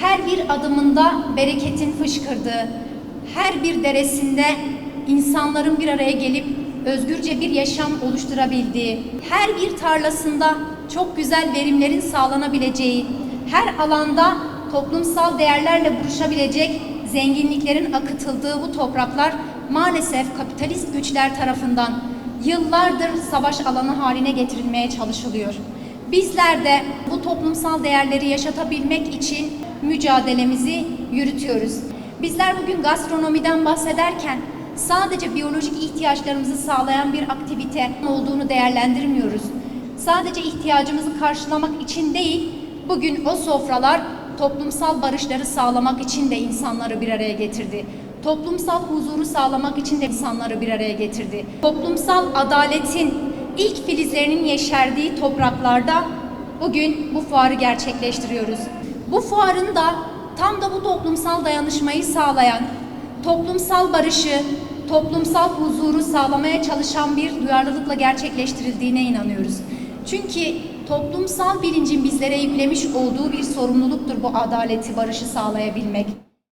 her bir adımında bereketin fışkırdığı, her bir deresinde insanların bir araya gelip özgürce bir yaşam oluşturabildiği, her bir tarlasında çok güzel verimlerin sağlanabileceği, her alanda toplumsal değerlerle buluşabilecek zenginliklerin akıtıldığı bu topraklar maalesef kapitalist güçler tarafından yıllardır savaş alanı haline getirilmeye çalışılıyor. Bizler de bu toplumsal değerleri yaşatabilmek için mücadelemizi yürütüyoruz. Bizler bugün gastronomiden bahsederken sadece biyolojik ihtiyaçlarımızı sağlayan bir aktivite olduğunu değerlendirmiyoruz. Sadece ihtiyacımızı karşılamak için değil, bugün o sofralar toplumsal barışları sağlamak için de insanları bir araya getirdi. Toplumsal huzuru sağlamak için de insanları bir araya getirdi. Toplumsal adaletin ilk filizlerinin yeşerdiği topraklarda bugün bu fuarı gerçekleştiriyoruz. Bu fuarın da tam da bu toplumsal dayanışmayı sağlayan, toplumsal barışı, toplumsal huzuru sağlamaya çalışan bir duyarlılıkla gerçekleştirildiğine inanıyoruz. Çünkü toplumsal bilincin bizlere yüklemiş olduğu bir sorumluluktur bu adaleti, barışı sağlayabilmek.